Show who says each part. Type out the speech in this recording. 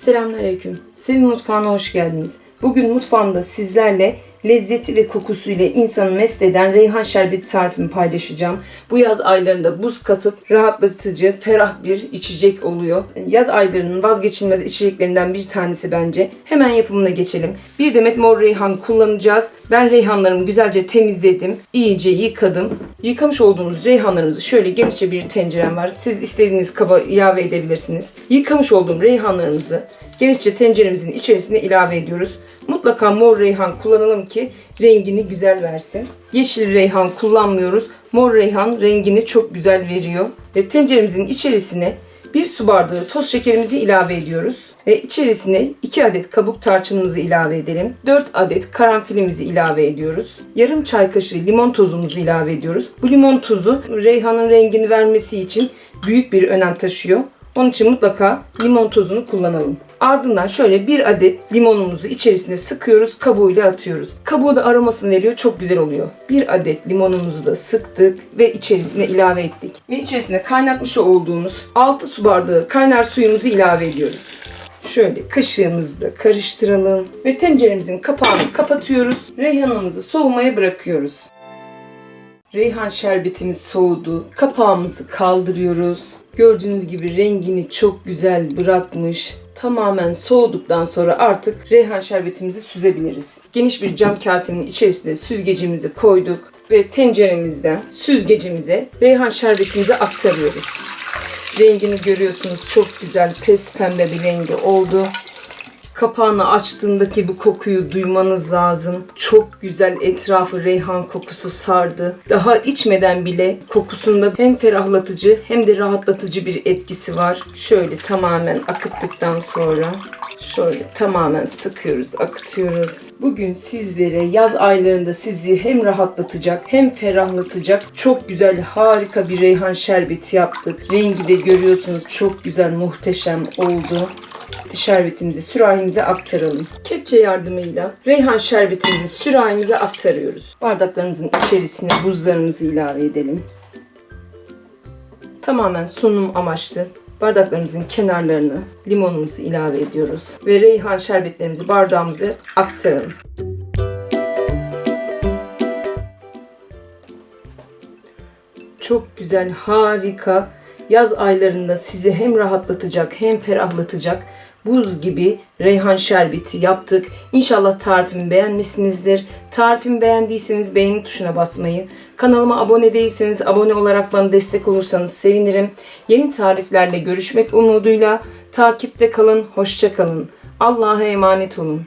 Speaker 1: Selamünaleyküm. Sevin mutfağına hoş geldiniz. Bugün mutfağımda sizlerle lezzeti ve kokusuyla insanı mest eden reyhan şerbeti tarifimi paylaşacağım. Bu yaz aylarında buz katıp rahatlatıcı, ferah bir içecek oluyor. Yaz aylarının vazgeçilmez içeceklerinden bir tanesi bence. Hemen yapımına geçelim. Bir demet mor reyhan kullanacağız. Ben reyhanlarımı güzelce temizledim. iyice yıkadım. Yıkamış olduğumuz reyhanlarımızı şöyle genişçe bir tencerem var. Siz istediğiniz kaba ilave edebilirsiniz. Yıkamış olduğum reyhanlarımızı genişçe tenceremizin içerisine ilave ediyoruz. Mutlaka mor reyhan kullanalım ki rengini güzel versin. Yeşil reyhan kullanmıyoruz. Mor reyhan rengini çok güzel veriyor. Ve tenceremizin içerisine bir su bardağı toz şekerimizi ilave ediyoruz. Ve içerisine 2 adet kabuk tarçınımızı ilave edelim. 4 adet karanfilimizi ilave ediyoruz. Yarım çay kaşığı limon tozumuzu ilave ediyoruz. Bu limon tozu reyhanın rengini vermesi için büyük bir önem taşıyor. Onun için mutlaka limon tozunu kullanalım. Ardından şöyle bir adet limonumuzu içerisine sıkıyoruz, kabuğuyla atıyoruz. Kabuğu da aromasını veriyor, çok güzel oluyor. Bir adet limonumuzu da sıktık ve içerisine ilave ettik. Ve içerisine kaynatmış olduğumuz 6 su bardağı kaynar suyumuzu ilave ediyoruz. Şöyle kaşığımızla karıştıralım ve tenceremizin kapağını kapatıyoruz. Reyhanımızı soğumaya bırakıyoruz. Reyhan şerbetimiz soğudu. Kapağımızı kaldırıyoruz. Gördüğünüz gibi rengini çok güzel bırakmış. Tamamen soğuduktan sonra artık reyhan şerbetimizi süzebiliriz. Geniş bir cam kasenin içerisine süzgecimizi koyduk ve tenceremizden süzgecimize reyhan şerbetimizi aktarıyoruz. Rengini görüyorsunuz çok güzel pes pembe bir rengi oldu. Kapağını açtığındaki bu kokuyu duymanız lazım. Çok güzel etrafı reyhan kokusu sardı. Daha içmeden bile kokusunda hem ferahlatıcı hem de rahatlatıcı bir etkisi var. Şöyle tamamen akıttıktan sonra şöyle tamamen sıkıyoruz, akıtıyoruz. Bugün sizlere yaz aylarında sizi hem rahatlatacak hem ferahlatacak çok güzel harika bir reyhan şerbeti yaptık. Rengi de görüyorsunuz çok güzel muhteşem oldu şerbetimizi sürahimize aktaralım. Kepçe yardımıyla reyhan şerbetimizi sürahimize aktarıyoruz. Bardaklarımızın içerisine buzlarımızı ilave edelim. Tamamen sunum amaçlı bardaklarımızın kenarlarını limonumuzu ilave ediyoruz ve reyhan şerbetlerimizi bardağımıza aktaralım. Çok güzel, harika. Yaz aylarında sizi hem rahatlatacak hem ferahlatacak buz gibi reyhan şerbeti yaptık. İnşallah tarifimi beğenmişsinizdir. Tarifimi beğendiyseniz beğeni tuşuna basmayı, kanalıma abone değilseniz abone olarak bana destek olursanız sevinirim. Yeni tariflerle görüşmek umuduyla takipte kalın, hoşça kalın. Allah'a emanet olun.